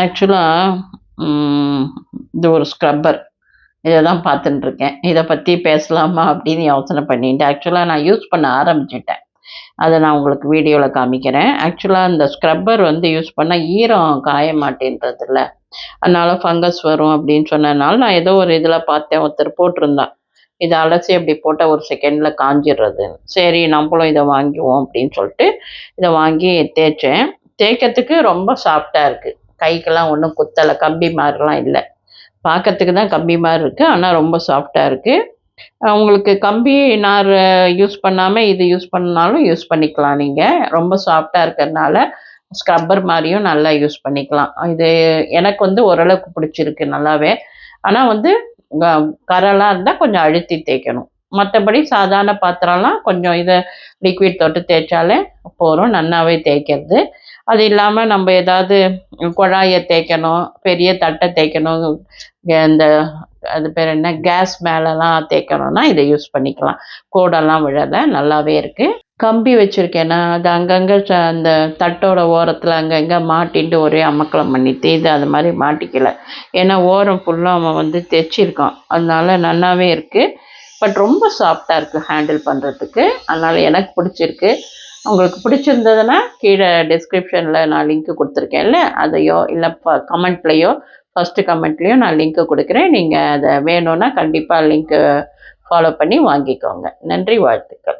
ஆக்சுவலாக இது ஒரு ஸ்க்ரப்பர் இதை தான் பார்த்துட்டுருக்கேன் இதை பற்றி பேசலாமா அப்படின்னு யோசனை பண்ணிட்டு ஆக்சுவலாக நான் யூஸ் பண்ண ஆரம்பிச்சிட்டேன். அதை நான் உங்களுக்கு வீடியோவில் காமிக்கிறேன். ஆக்சுவலாக இந்த ஸ்க்ரப்பர் வந்து யூஸ் பண்ணால் ஈரம் காய மாட்டேன்றதில்ல. அதனால் ஃபங்கஸ் வரும் அப்படின்னு சொன்னதுனால நான் ஏதோ ஒரு இதில் பார்த்தேன். ஒருத்தர் போட்டிருந்தான். இதை அலசி அப்படி போட்டால் ஒரு செகண்டில் காஞ்சிடுறது. சரி நம்மளும் இதை வாங்கிவோம் அப்படின்னு சொல்லிட்டு இதை வாங்கி தேய்ச்சேன். தேய்க்கிறதுக்கு ரொம்ப சாஃப்டாக இருக்குது கைக்கெல்லாம் ஒன்றும் குத்தலை கம்பி மாதிரிலாம் இல்லை. பார்க்கறதுக்கு தான் கம்பி மாதிரி இருக்குது ஆனால் ரொம்ப சாஃப்டாக இருக்குது உங்களுக்கு கம்பி நார் யூஸ் பண்ணாமல் இது யூஸ் பண்ணாலும் யூஸ் பண்ணிக்கலாம் நீங்கள் ரொம்ப சாஃப்டாக இருக்கிறதுனால ஸ்க்ரப்பர் மாதிரியும் நல்லா யூஸ் பண்ணிக்கலாம். இது எனக்கு வந்து ஓரளவுக்கு பிடிச்சிருக்கு நல்லாவே. ஆனால் வந்து க- கரெல்லாம் இருந்தால் கொஞ்சம் அழுத்தி தேய்க்கணும். மற்றபடி சாதாரண பாத்திரம்லாம் கொஞ்சம் இதை லிக்விட் தொட்டு தேய்ச்சாலே போதும் நல்லாவே தேய்க்கிறது. அது இல்லாமல் நம்ம ஏதாவது குழாயை தேய்க்கணும் பெரிய தட்டை தேய்க்கணும் இந்த அது பேர் என்ன கேஸ் மேலெலாம் தேய்க்கணும்னா இதை யூஸ் பண்ணிக்கலாம். கோடெல்லாம் விழலை நல்லாவே இருக்குது கம்பி வச்சுருக்கேன்னா அது அங்கங்கே அந்த தட்டோட ஓரத்தில் அங்கங்கே மாட்டின்ட்டு ஒரே அமக்கலம் பண்ணி தேய்து அது மாதிரி மாட்டிக்கல. ஏன்னா ஓரம் ஃபுல்லாக அவன் வந்து தைச்சிருக்கான் அதனால நல்லாவே இருக்குது பட் ரொம்ப சாஃப்டாக இருக்குது ஹேண்டில் பண்ணுறதுக்கு அதனால் எனக்கு பிடிச்சிருக்கு. உங்களுக்கு பிடிச்சிருந்ததுன்னா கீழே டிஸ்கிரிப்ஷனில் நான் லிங்க்கு கொடுத்துருக்கேன்ல அதையோ இல்லை கமெண்ட்லேயோ ஃபஸ்ட்டு கமெண்ட்லேயோ நான் லிங்க்கு கொடுக்குறேன். நீங்கள் அதை வேணும்னா கண்டிப்பாக லிங்க்கு ஃபாலோ பண்ணி வாங்கிக்கோங்க. நன்றி வாழ்த்துக்கள்.